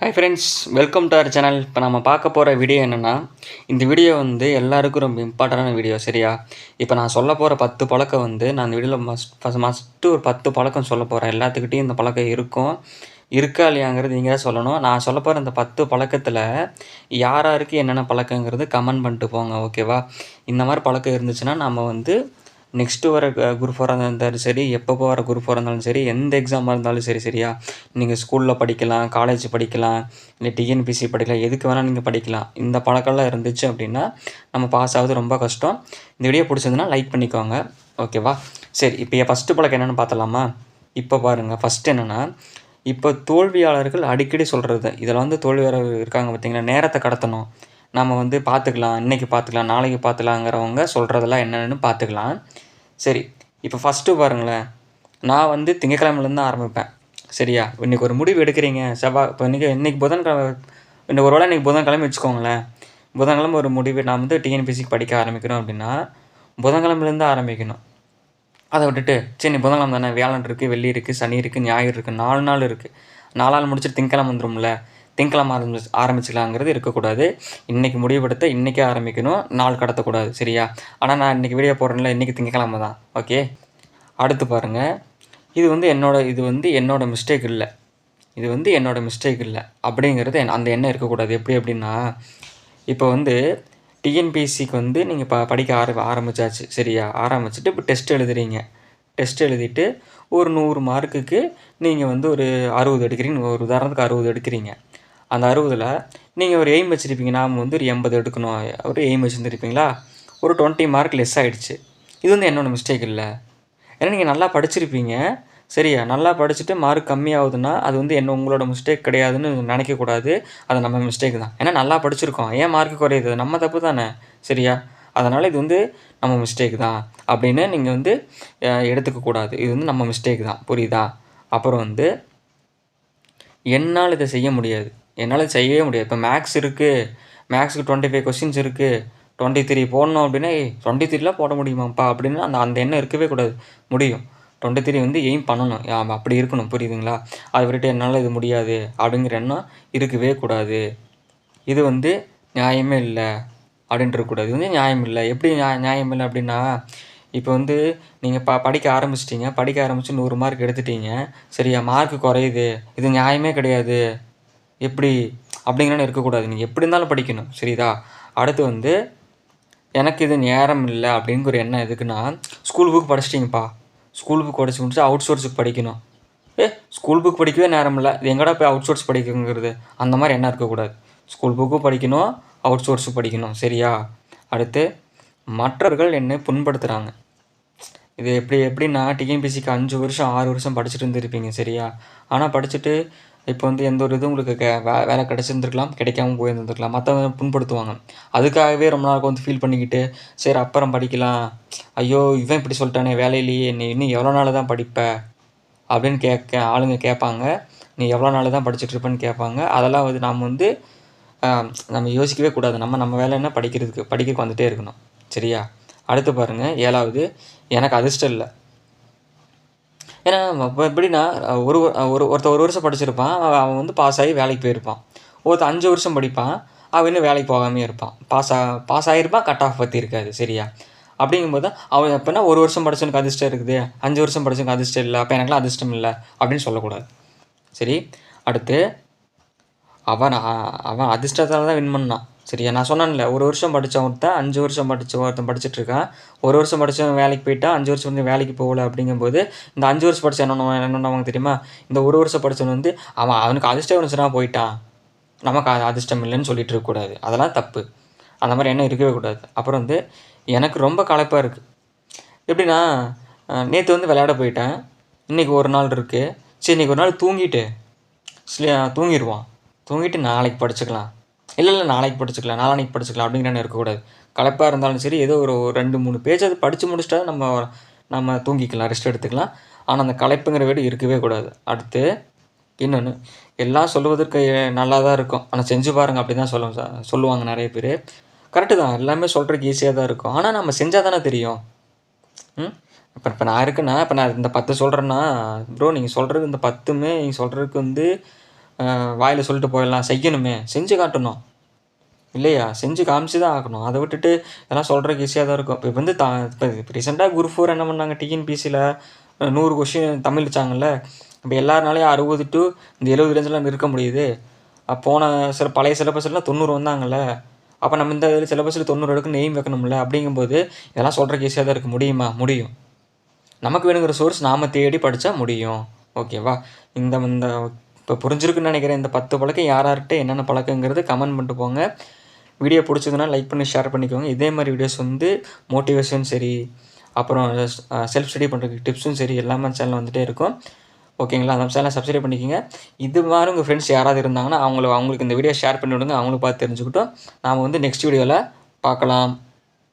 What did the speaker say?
Hi friends welcome to our channel இப்போ நம்ம பார்க்க போகிற வீடியோ என்னென்னா இந்த வீடியோ வந்து எல்லாருக்கும் ரொம்ப இம்பார்ட்டண்டான வீடியோ சரியா? இப்போ நான் சொல்ல போகிற பத்து பழக்கம் வந்து நான் இந்த வீடியோவில் மஸ்ட் ஃபஸ்ட் மஸ்ட்டு ஒரு பத்து பழக்கம் சொல்ல போகிறேன் எல்லாத்துக்கிட்டையும் இந்த பழக்கம் இருக்கும். இருக்கா இல்லையாங்கிறது நீங்கள் தான் சொல்லணும். நான் சொல்ல போகிற இந்த பத்து பழக்கத்தில் யார் யாருக்கு என்னென்ன பழக்கங்கிறது கமெண்ட் பண்ணிட்டு போங்க ஓகேவா இந்த மாதிரி பழக்கம் இருந்துச்சுன்னா நம்ம வந்து நெக்ஸ்ட்டு வர குரூப் ஃபோராக இருந்தாலும் சரி எப்போ வர குரூப் ஃபோராக இருந்தாலும் சரி எந்த எக்ஸாமாக இருந்தாலும் சரி சரியா? நீங்கள் ஸ்கூலில் படிக்கலாம் காலேஜ் படிக்கலாம் இல்லை டிஎன்பிசி படிக்கலாம் எதுக்கு வேணால் நீங்கள் படிக்கலாம். இந்த பழக்கம்லாம் இருந்துச்சு அப்படின்னா நம்ம பாஸ் ஆகுது ரொம்ப கஷ்டம். இந்த வீடியோ பிடிச்சிருந்துன்னா லைக் பண்ணிக்கோங்க. ஓகேவா சரி இப்போ ஃபஸ்ட்டு பழக்கம் என்னென்னு பார்த்தலாமா இப்போ பாருங்கள் ஃபஸ்ட்டு என்னென்னா இப்போ தோல்வியாளர்கள் அடிக்கடி சொல்கிறது இதில் வந்து தோல்வியாளர்கள் இருக்காங்க பார்த்தீங்கன்னா நேரத்தை கடத்தணும். நம்ம வந்து பார்த்துக்கலாம் இன்றைக்கி பார்த்துக்கலாம் நாளைக்கு பார்த்துக்கலாங்கிறவங்க சொல்கிறதெல்லாம் என்னென்னு பார்த்துக்கலாம் சரி இப்போ ஃபஸ்ட்டு பாருங்களேன். நான் வந்து திங்கக்கிழமையிலேருந்து ஆரம்பிப்பேன். சரியா? இன்றைக்கி ஒரு முடிவு எடுக்கிறீங்க. செவ்வாய் இப்போ இன்றைக்கி இன்றைக்கி புதன்கிழமை இன்னைக்கு ஒரு வேளை இன்றைக்கி புதன்கிழமை வச்சுக்கோங்களேன். புதன்கிழமை ஒரு முடிவு நான் வந்து டிஎன்பிசிக்கு படிக்க ஆரம்பிக்கிறோம் அப்படின்னா புதன்கிழமையிலேருந்து ஆரம்பிக்கணும். அதை விட்டுட்டு சரி நீ புதன்கிழமை தானே வியாழன் இருக்குது வெள்ளி இருக்குது சனி இருக்குது ஞாயிறு இருக்குது நாலு நாள் இருக்குது நாலு நாள் முடிச்சுட்டு திங்கக்கிழமை வந்துடும்ல திங்கக்கிழமை ஆரம்பி ஆரம்பிச்சிக்கலாங்கிறது இருக்கக்கூடாது. இன்றைக்கி முடிவெடுத்த இன்றைக்கே ஆரம்பிக்கணும். நாள் கடத்தக்கூடாது. சரியா? ஆனால் நான் இன்றைக்கி வீடியோ போடுறேன்ல இன்றைக்கி திங்கக்கிழமை தான். ஓகே அடுத்து பாருங்கள் இது வந்து என்னோட இது வந்து என்னோடய மிஸ்டேக் இல்லை. இது வந்து என்னோடய மிஸ்டேக் இல்லை. அப்படிங்கிறது என் அந்த எண்ணம் இருக்கக்கூடாது. எப்படி அப்படின்னா இப்போ வந்து டிஎன்பிஎஸ்சிக்கு வந்து நீங்கள் ப படிக்க ஆர ஆரம்பித்தாச்சு சரியா? ஆரம்பிச்சுட்டு இப்போ டெஸ்ட் எழுதுறீங்க. டெஸ்ட் எழுதிட்டு ஒரு நூறு மார்க்குக்கு நீங்கள் வந்து ஒரு அறுபது எடுக்கிறீங்க ஒரு உதாரணத்துக்கு அறுபது எடுக்கிறீங்க அந்த அறுபதில் நீங்கள் ஒரு எய்ம் வச்சுருப்பீங்க நாம் வந்து ஒரு எண்பது எடுக்கணும். ஒரு எய்ம் வச்சுருந்துருப்பீங்களா? ஒரு டுவெண்ட்டி மார்க் லெஸ் ஆகிடுச்சு இது வந்து என்னோடய மிஸ்டேக் இல்லை. ஏன்னா நீங்கள் நல்லா படிச்சிருப்பீங்க. சரியா? நல்லா படிச்சுட்டு மார்க் கம்மியாகுதுன்னா அது வந்து என்ன உங்களோட மிஸ்டேக் கிடையாதுன்னு நினைக்கக்கூடாது அது நம்ம மிஸ்டேக் தான். ஏன்னா நல்லா படிச்சிருக்கோம். ஏன் மார்க் குறையுது? நம்ம தப்பு தானே. சரியா? அதனால் இது வந்து நம்ம மிஸ்டேக் தான். அப்படின்னு நீங்கள் வந்து எடுத்துக்கக்கூடாது இது வந்து நம்ம மிஸ்டேக் தான். புரியுதா? அப்புறம் வந்து என்னால் இதை செய்ய முடியாது. என்னால் செய்யவே முடியாது. இப்போ மேக்ஸ் இருக்குது மேக்ஸுக்கு டுவெண்ட்டி ஃபைவ் கொஸ்டின்ஸ் இருக்குது டுவெண்ட்டி த்ரீ போடணும் அப்படின்னா டுவெண்ட்டி த்ரீலாம் போட முடியுமாப்பா? அப்படின்னு அந்த அந்த எண்ணம் இருக்கவே கூடாது. முடியும். டுவெண்ட்டி த்ரீ வந்து எய்ம் பண்ணணும். அப்படி இருக்கணும். புரியுதுங்களா? அதை விட்டுட்டு என்னால் இது முடியாது. அப்படிங்கிற எண்ணம் இருக்கவே கூடாது. இது வந்து நியாயமே இல்லை. அப்படின்ட்டு இருக்கக்கூடாது இது வந்து நியாயம் இல்லை. எப்படி நியாயம் இல்லை அப்படின்னா இப்போ வந்து நீங்கள் ப படிக்க ஆரம்பிச்சிட்டிங்க. படிக்க ஆரம்பித்து நூறு மார்க் எடுத்துட்டீங்க. சரியா? மார்க் குறையுது. இது நியாயமே கிடையாது. எப்படி அப்படிங்கிறன்னு இருக்கக்கூடாது. நீங்கள் எப்படி இருந்தாலும் படிக்கணும். சரிதா? அடுத்து வந்து எனக்கு இது நேரம் இல்லை அப்படிங்கிற எண்ணம் எதுக்குன்னா ஸ்கூல் புக் படிச்சிட்டிங்கப்பா. ஸ்கூல் புக் படிச்சு முடிச்சு அவுட் சோர்ஸுக்கு படிக்கணும். ஏ ஸ்கூல் புக் படிக்கவே நேரம் இல்லை. இது எங்கடா போய் அவுட் சோர்ஸ் படிக்குங்கிறது? அந்த மாதிரி எண்ணம் இருக்கக்கூடாது. ஸ்கூல் புக்கும் படிக்கணும் அவுட் சோர்ஸும் படிக்கணும். சரியா? அடுத்து மற்றவர்கள் என்னை புண்படுத்துகிறாங்க இது எப்படி எப்படின்னா டிஎன்பிசிக்கு அஞ்சு வருஷம் ஆறு வருஷம் படிச்சுட்டு இருந்திருப்பீங்க. சரியா? ஆனால் படிச்சுட்டு இப்போ வந்து எந்த ஒரு இதுவும் உங்களுக்கு கே வே வேலை கிடச்சிருந்துருக்கலாம் கிடைக்காம போயிருந்துருக்கலாம். மற்றவங்க புண்படுத்துவாங்க. அதுக்காகவே ரொம்ப நாள் வந்து ஃபீல் பண்ணிக்கிட்டு சரி அப்புறம் படிக்கலாம். ஐயோ இவன் இப்படி சொல்லிட்டானே வேலையிலேயே நீ இன்னும் எவ்வளோ நாள் தான் படிப்ப? அப்படின்னு கேட்க ஆளுங்க கேட்பாங்க. நீ எவ்வளோ நாள் தான் படிச்சுட்டு இருப்பேன்னு கேட்பாங்க. அதெல்லாம் வந்து நாம் வந்து நம்ம யோசிக்கவே கூடாது. நம்ம நம்ம வேலை என்ன? படிக்கிறதுக்கு படிக்கிறதுக்கு வந்துகிட்டே இருக்கணும். சரியா? அடுத்து பாருங்கள் ஏழாவது எனக்கு அதிர்ஷ்டம் இல்லை. ஏன்னா இப்போ எப்படின்னா ஒரு ஒரு ஒருத்தர் ஒரு வருஷம் படிச்சிருப்பான். அவன் அவன் வந்து பாஸ் ஆகி வேலைக்கு போயிருப்பான். ஒருத்தன் அஞ்சு வருஷம் படிப்பான். அவன் இன்னும் வேலைக்கு போகாமே இருப்பான். பாஸ் ஆ பாஸ் ஆகிருப்பான் கட் ஆஃப் பற்றி இருக்காது சரியா? அப்படிங்கும்போது அவன் எப்போனா ஒரு வருஷம் படிச்சவனுக்கு அதிர்ஷ்டம் இருக்குது. அஞ்சு வருஷம் படிச்சவனுக்கு அதிர்ஷ்டம் இல்லை. அப்போ எனக்குலாம் அதிர்ஷ்டம் இல்லை அப்படின்னு சொல்லக்கூடாது. சரி? அடுத்து அவன் அவன் அதிர்ஷ்டத்தால் தான் வின் பண்ணான். சரியா நான் சொன்னேன்ல ஒரு வருஷம் படித்த ஒருத்தன் அஞ்சு வருஷம் படித்த ஒருத்தன் படிச்சுட்ருக்கான் ஒரு வருஷம் படித்தவன் வேலைக்கு போயிட்டான் அஞ்சு வருஷம் வந்து வேலைக்கு போகல அப்படிங்கும்போது இந்த அஞ்சு வருஷம் படித்த என்ன என்னென்னவங்க தெரியுமா? இந்த ஒரு வருஷம் படித்தவன் வந்து அவன் அவனுக்கு அதிர்ஷ்டம் இருந்துச்சுன்னா போயிட்டான். நமக்கு அதிர்ஷ்டம் இல்லைன்னு சொல்லிட்டு இருக்கக்கூடாது அதெல்லாம் தப்பு. அந்த மாதிரி எண்ணம் இருக்கவே கூடாது. அப்புறம் வந்து எனக்கு ரொம்ப களைப்பாக இருக்குது எப்படின்னா நேற்று வந்து விளையாட போயிட்டேன். இன்றைக்கி ஒரு நாள் இருக்குது சரி இன்றைக்கி ஒரு நாள் தூங்கிட்டு தூங்கிடுவான் தூங்கிட்டு நாளைக்கு படிச்சுக்கலாம். இல்லை இல்லை நாளைக்கு படிச்சுக்கலாம் நாளானைக்கு படிச்சுக்கலாம் அப்படிங்கிற இருக்கக்கூடாது. களைப்பாக இருந்தாலும் சரி ஏதோ ஒரு ரெண்டு மூணு பேஜ் அது படித்து முடிச்சிட்டா நம்ம நம்ம தூங்கிக்கலாம் ரெஸ்ட் எடுத்துக்கலாம். ஆனால் அந்த களைப்புங்கிற வீடு இருக்கவே கூடாது. அடுத்து இன்னொன்று எல்லாம் சொல்லுவதற்கு நல்லா தான் இருக்கும். ஆனால் செஞ்சு பாருங்கள் அப்படி தான் சொல்லுவோம் சொல்லுவாங்க நிறைய பேர். கரெக்டு தான் எல்லாமே சொல்கிறதுக்கு ஈஸியாக தான் இருக்கும். ஆனால் நம்ம செஞ்சால் தானே தெரியும். ம்? இப்போ இப்போ நான் இருக்குன்னா இப்போ நான் இந்த பத்து சொல்கிறேன்னா ப்ரோ நீங்கள் சொல்கிறது இந்த பத்துமே நீங்கள் சொல்கிறதுக்கு வந்து வாயில் சொல்லிட்டு போயிடலாம். செய்யணுமே. செஞ்சு காட்டணும். இல்லையா? செஞ்சு காமிச்சு தான் ஆகணும். அதை விட்டுட்டு இதெல்லாம் சொல்கிறதுக்கு ஈஸியாக தான் இருக்கும். இப்போ வந்து தா இப்போ இப்போ ரீசெண்டாக குரூப் ஃபோர் என்ன பண்ணாங்க? டிஎன்பிசியில் நூறு கொஷின் தமிழ் வச்சாங்கல்ல. இப்போ எல்லாருனாலையும் அறுபது டு இந்த எழுபது ரேஞ்செலாம் இருக்க முடியுது. போன சில பழைய சிலபஸ்லாம் தொண்ணூறு வந்தாங்கல்ல. அப்போ நம்ம இந்த இதில் சிலபஸில் தொண்ணூறு எடுக்க நெய்ம் வைக்கணும்ல. அப்படிங்கும்போது இதெல்லாம் சொல்கிறதுக்கு ஈஸியாக தான் இருக்க. முடியுமா? முடியும். நமக்கு வேணுங்கிற சோர்ஸ் நாம் தேடி படித்தா முடியும். ஓகேவா இந்த இந்த இப்போ புரிஞ்சிருக்குன்னு நினைக்கிறேன் இந்த பத்து பழக்கம் யார் யார்கிட்ட என்னென்ன பழக்கங்கிறது கமெண்ட் பண்ணிட்டு போங்க. வீடியோ பிடிச்சதுன்னா லைக் பண்ணி ஷேர் பண்ணிக்கோங்க. இதே மாதிரி வீடியோஸ் வந்து மோட்டிவேஷன் சரி அப்புறம் செல்ஃப் ஸ்டடி பண்ணுறதுக்கு டிப்ஸும் சரி எல்லாமே சேனல் வந்துகிட்டே இருக்கும். ஓகேங்களா அந்த சேனலை சப்ஸ்கிரைப் பண்ணிக்கோங்க. இது மாதிரி உங்கள் ஃப்ரெண்ட்ஸ் யாராவது இருந்தாங்கன்னா அவங்கள அவங்களுக்கு இந்த வீடியோ ஷேர் பண்ணி விடுங்க. அவங்களும் பார்த்து தெரிஞ்சுக்கிட்டோம். நாம் வந்து நெக்ஸ்ட் வீடியோவில் பார்க்கலாம்.